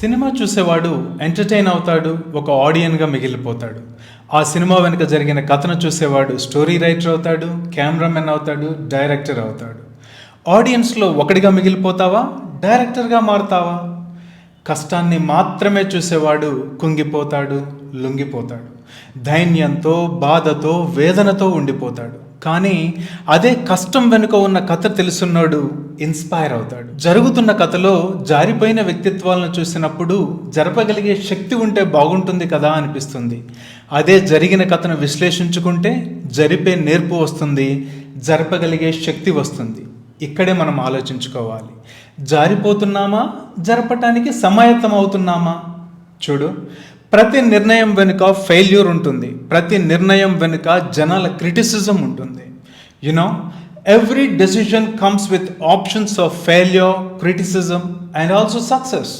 Cinema చూసేవాడు entertain అవుతాడు ఒక ఆడియన్గా మిగిలిపోతాడు. ఆ సినిమా వెనుక జరిగిన కథను చూసేవాడు స్టోరీ రైటర్ అవుతాడు కెమెరామెన్ అవుతాడు డైరెక్టర్ అవుతాడు. ఆడియన్స్లో ఒకటిగా మిగిలిపోతావా డైరెక్టర్గా మారుతావా? కష్టాన్ని మాత్రమే చూసేవాడు కుంగిపోతాడు లొంగిపోతాడు. ధైన్యంతో బాధతో వేదనతో ఉండిపోతాడు. కానీ అదే కష్టం వెనుక ఉన్న కథ తెలుసున్నాడు ఇన్స్పైర్ అవుతాడు. జరుగుతున్న కథలో జారిపోయిన వ్యక్తిత్వాలను చూసినప్పుడు జరపగలిగే శక్తి ఉంటే బాగుంటుంది కదా అనిపిస్తుంది. అదే జరిగిన కథను విశ్లేషించుకుంటే జరిపే నేర్పు వస్తుంది జరపగలిగే శక్తి వస్తుంది. ఇక్కడే మనం ఆలోచించుకోవాలి. జారిపోతున్నామా? జరపటానికి సమాయత్తం అవుతున్నామా చూడు. ప్రతి నిర్ణయం వెనుక ఫెయిల్యూర్ ఉంటుంది. ప్రతి నిర్ణయం వెనుక జనాల క్రిటిసిజం ఉంటుంది. You know every decision comes with options of failure criticism and also success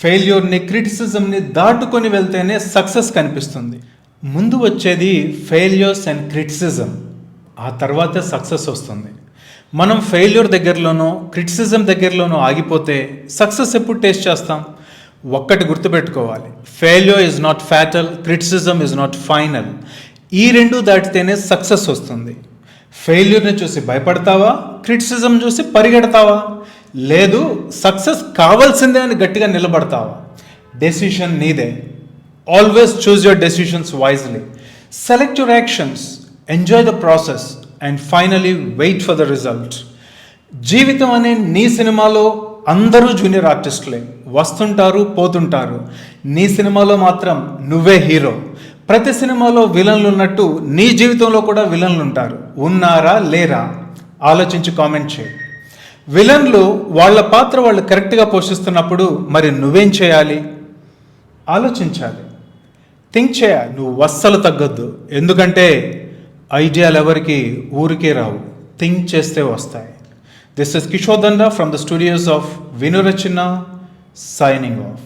ఫెయిల్యూర్ని క్రిటిసిజంని దాటుకొని వెళ్తేనే సక్సెస్ కనిపిస్తుంది. ముందు వచ్చేది ఫెయిల్యూర్స్ అండ్ క్రిటిసిజం ఆ తర్వాతే సక్సెస్ వస్తుంది. మనం ఫెయిల్యూర్ దగ్గరలోనో క్రిటిసిజం దగ్గరలోనో ఆగిపోతే సక్సెస్ ఎప్పుడు టేస్ట్ చేస్తాం? ఒక్కటి గుర్తుపెట్టుకోవాలి. Failure is not fatal criticism is not final ఈ రెండు దాటితేనే సక్సెస్ వస్తుంది. ఫెయిల్యూర్ని చూసి భయపడతావా? క్రిటిసిజం చూసి పరిగెడతావా? లేదు సక్సెస్ కావాల్సిందే అని గట్టిగా నిలబడతావా? డెసిషన్ నీదే. Always choose your decisions wisely select your actions enjoy the process and finally wait for the result జీవితం అనే నీ సినిమాలో అందరూ జూనియర్ ఆర్టిస్టులే. వస్తుంటారు పోతుంటారు. నీ సినిమాలో మాత్రం నువ్వే హీరో. ప్రతి సినిమాలో విలన్లు ఉన్నట్టు నీ జీవితంలో కూడా విలన్లు ఉంటారు. ఉన్నారా లేరా? ఆలోచించి కామెంట్ చేయి. విలన్లు వాళ్ళ పాత్ర వాళ్ళు కరెక్ట్గా పోషిస్తున్నప్పుడు మరి నువ్వేం చేయాలి? ఆలోచించాలి. థింక్ చేయాలి నువ్వు వస్సలు తగ్గొద్దు. ఎందుకంటే ఐడియాలు ఎవరికి ఊరికే రావు. థింక్ చేస్తే వస్తాయి. This is Kishore Danda from the studios of Vinurachana signing off